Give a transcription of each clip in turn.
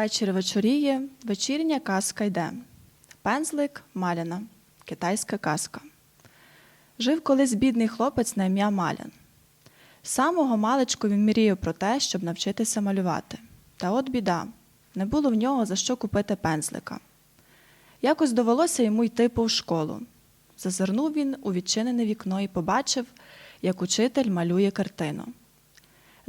Вечір вечоріє, вечірня казка йде. Пензлик Маляна, китайська казка. Жив колись бідний хлопець на ім'я Малян. Самого маличку він мріяв про те, щоб навчитися малювати. Та от біда, не було в нього за що купити пензлика. Якось довелося йому йти повз школу. Зазирнув він у відчинене вікно і побачив, як учитель малює картину.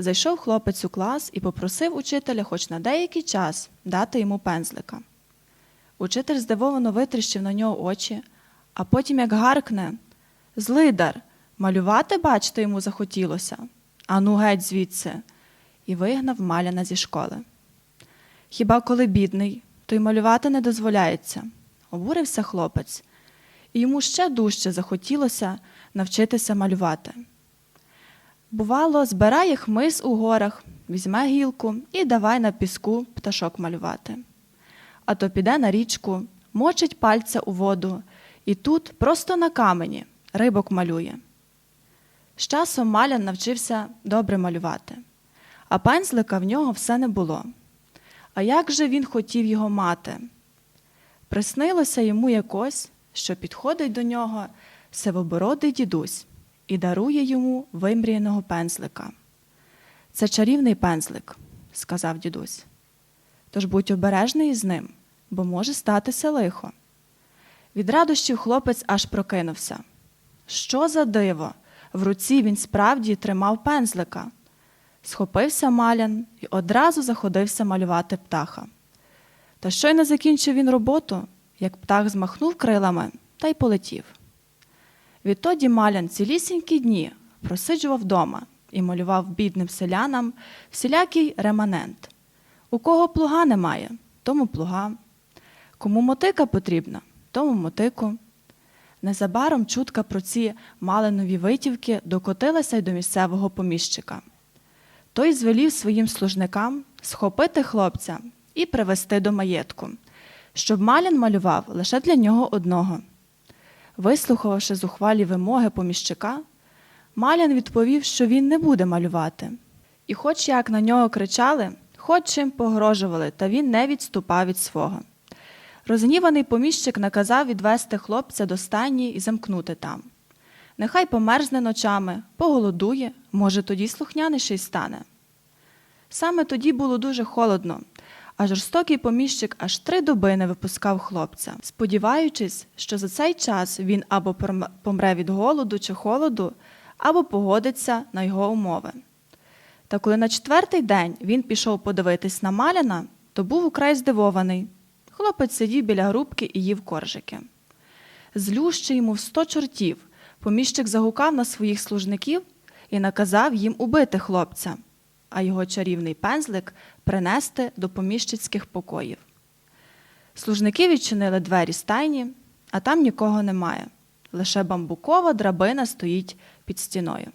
Зайшов хлопець у клас і попросив учителя хоч на деякий час дати йому пензлика. Учитель здивовано витріщив на нього очі, а потім як гаркне Злидар, малювати, бачите, йому захотілося. Ану геть звідси, і вигнав маляна зі школи. Хіба коли бідний, то й малювати не дозволяється, обурився хлопець, і йому ще дужче захотілося навчитися малювати. Бувало, збирає хмиз у горах, візьме гілку і давай на піску пташок малювати. А то піде на річку, мочить пальця у воду, і тут просто на камені рибок малює. З часом Малян навчився добре малювати, а пензлика в нього все не було. А як же він хотів його мати? Приснилося йому якось, що підходить до нього сивобородий дідусь і дарує йому вимріяного пензлика. Це чарівний пензлик, сказав дідусь. Тож будь обережний із ним, бо може статися лихо. Від радощів хлопець аж прокинувся. Що за диво? В руці він справді тримав пензлика. Схопився малян і одразу заходився малювати птаха. Та щойно закінчив він роботу, як птах змахнув крилами та й полетів. Відтоді малян цілісінькі дні просиджував вдома і малював бідним селянам всілякий реманент. У кого плуга немає, тому плуга. Кому мотика потрібна, тому мотику. Незабаром чутка про ці малинові витівки докотилася й до місцевого поміщика. Той звелів своїм служникам схопити хлопця і привезти до маєтку, щоб Малян малював лише для нього одного. Вислухавши зухвалі вимоги поміщика, Малян відповів, що він не буде малювати. І хоч як на нього кричали, хоч чим погрожували, та він не відступав від свого. Розгніваний поміщик наказав відвести хлопця до стайні і замкнути там. Нехай померзне ночами, поголодує, може, тоді слухняніший стане. Саме тоді було дуже холодно, а жорстокий поміщик аж три доби не випускав хлопця, сподіваючись, що за цей час він або помре від голоду чи холоду, або погодиться на його умови. Та коли на четвертий день він пішов подивитись на Маляна, то був украй здивований. Хлопець сидів біля грубки і їв коржики. Злющий йому в сто чортів, поміщик загукав на своїх служників і наказав їм убити хлопця, а його чарівний пензлик принести до поміщицьких покоїв. Служники відчинили двері стайні, а там нікого немає. Лише бамбукова драбина стоїть під стіною.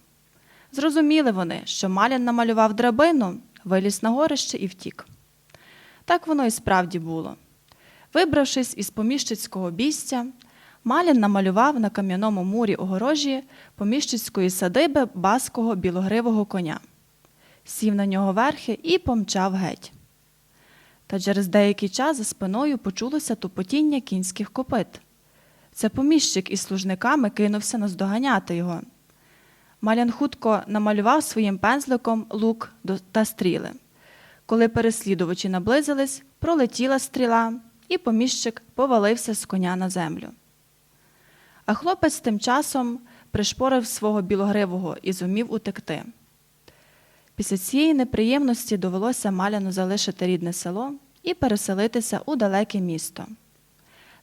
Зрозуміли вони, що Малян намалював драбину, виліз на горище і втік. Так воно і справді було. Вибравшись із поміщицького бійстя, Малін намалював на кам'яному мурі огорожі поміщицької садиби баского білогривого коня, сів на нього верхи і помчав геть. Та через деякий час за спиною почулося тупотіння кінських копит. Це поміщик із служниками кинувся наздоганяти його. Малян хутко намалював своїм пензликом лук та стріли. Коли переслідувачі наблизились, пролетіла стріла, і поміщик повалився з коня на землю. А хлопець тим часом пришпорив свого білогривого і зумів утекти. Після цієї неприємності довелося Маляну залишити рідне село і переселитися у далеке місто.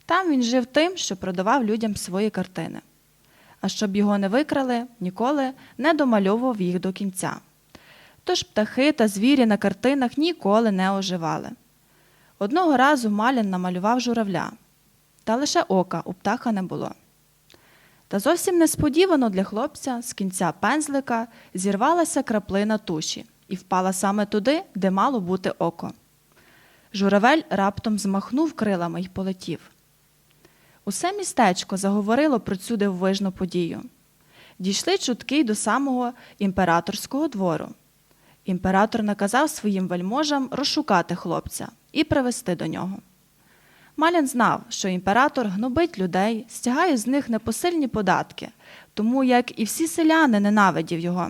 Там він жив тим, що продавав людям свої картини. А щоб його не викрали, ніколи не домальовував їх до кінця. Тож птахи та звірі на картинах ніколи не оживали. Одного разу Малян намалював журавля, та лише ока у птаха не було. Та зовсім несподівано для хлопця з кінця пензлика зірвалася краплина туші і впала саме туди, де мало бути око. Журавель раптом змахнув крилами й полетів. Усе містечко заговорило про цю дивовижну подію. Дійшли чутки й до самого імператорського двору. Імператор наказав своїм вельможам розшукати хлопця і привести до нього. Малін знав, що імператор гнобить людей, стягає з них непосильні податки, тому як і всі селяни ненавидів його.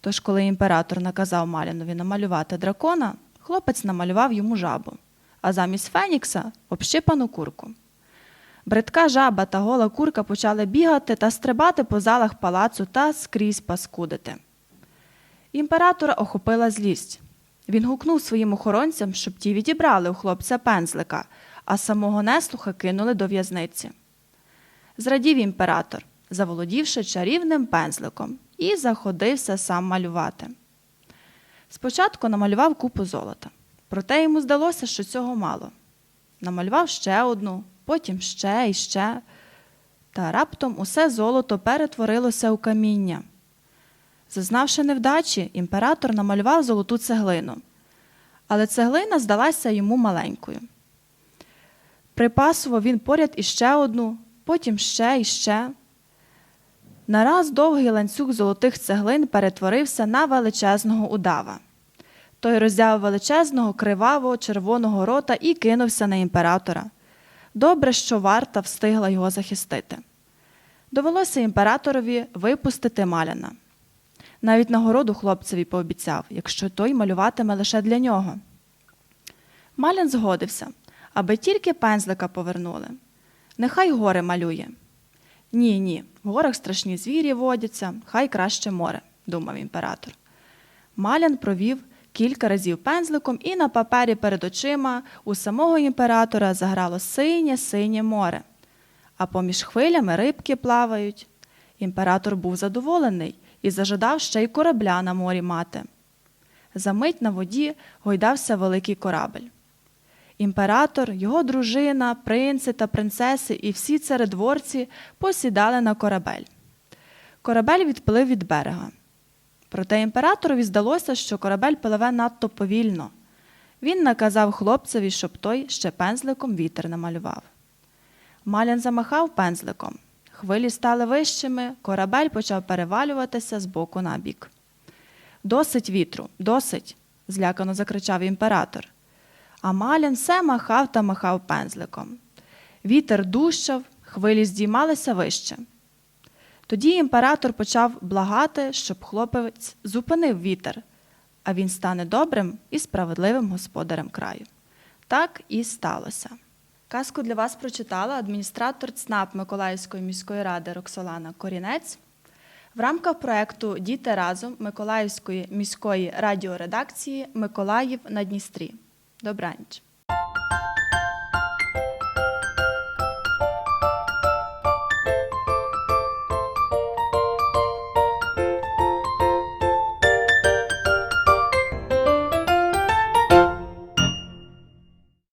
Тож, коли імператор наказав Малінові намалювати дракона, хлопець намалював йому жабу, а замість Фенікса общипану курку. Бридка жаба та гола курка почали бігати та стрибати по залах палацу та скрізь паскудити. Імператора охопила злість. Він гукнув своїм охоронцям, щоб ті відібрали у хлопця пензлика, а самого неслуха кинули до в'язниці. Зрадів імператор, заволодівши чарівним пензликом, і заходився сам малювати. Спочатку намалював купу золота, проте йому здалося, що цього мало. Намалював ще одну, потім ще і ще. Та раптом усе золото перетворилося у каміння. Зазнавши невдачі, імператор намалював золоту цеглину, але цеглина здалася йому маленькою. Припасував він поряд іще одну, потім ще і ще. Нараз довгий ланцюг золотих цеглин перетворився на величезного удава. Той роззяв величезного кривавого червоного рота і кинувся на імператора. Добре, що варта встигла його захистити. Довелося імператорові випустити Маляна. Навіть нагороду хлопцеві пообіцяв, якщо той малюватиме лише для нього. Малян згодився, аби тільки пензлика повернули. Нехай горе малює. Ні, ні, в горах страшні звірі водяться, хай краще море, думав імператор. Малян провів кілька разів пензликом, і на папері перед очима у самого імператора заграло синє синє море, а поміж хвилями рибки плавають. Імператор був задоволений і зажадав ще й корабля на морі мати. Замить на воді гойдався великий корабель. Імператор, його дружина, принци та принцеси і всі царедворці посідали на корабель. Корабель відплив від берега. Проте імператорові здалося, що корабель пливе надто повільно. Він наказав хлопцеві, щоб той ще пензликом вітер намалював. Малян замахав пензликом. Хвилі стали вищими, корабель почав перевалюватися з боку на бік. Досить вітру, досить, злякано закричав імператор. А Малян все махав та махав пензликом. Вітер дущав, хвилі здіймалися вище. Тоді імператор почав благати, щоб хлопець зупинив вітер, а він стане добрим і справедливим господарем краю. Так і сталося. Казку для вас прочитала адміністратор ЦНАП Миколаївської міської ради Роксолана Корінець в рамках проекту Діти разом Миколаївської міської радіоредакції Миколаїв на Дністрі. Dobranoc.